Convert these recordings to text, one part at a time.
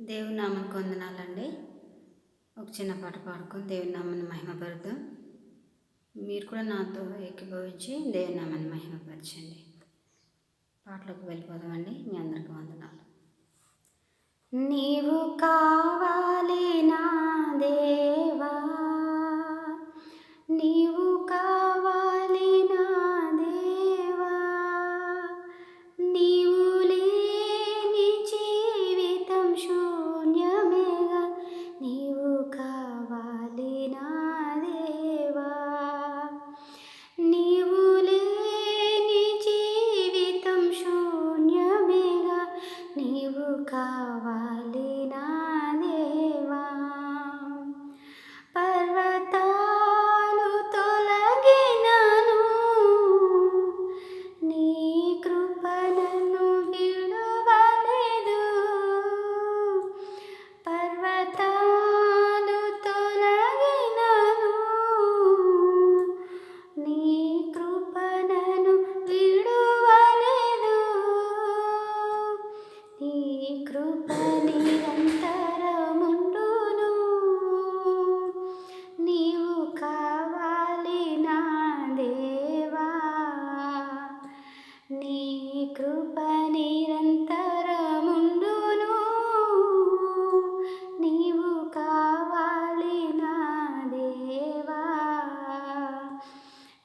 దేవుని నామానికి వందనాలండి ఒక చిన్న పాట పాడుకొని దేవుని నామని మహిమపరుద్దాం. మీరు కూడా నాతో ఏకీభవించి దేవుని నామని మహిమపరచండి. వెళ్ళిపోదాం వెళ్ళిపోదామండి.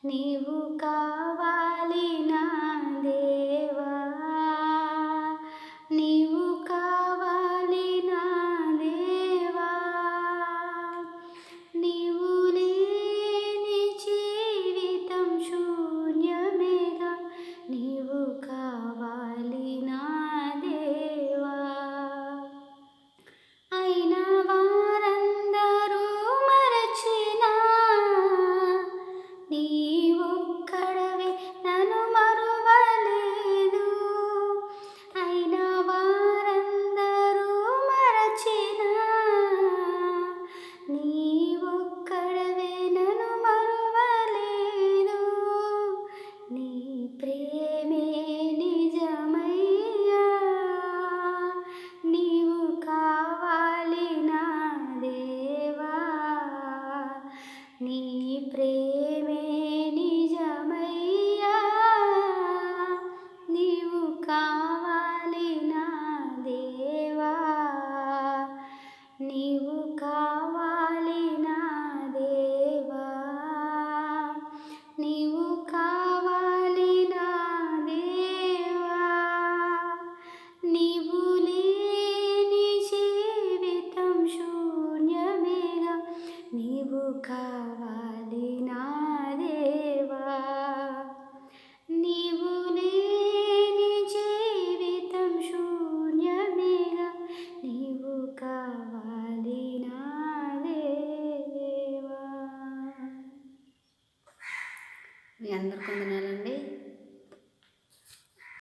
你如 నీ ప్రేమే నిజమయ్యా నీవు కా కావాలి నా దేవా. నీవు లేని జీవితం శూన్యమేగా. నీవు కావాలి నా దేవా. మీ అందరికీ వందనాలండి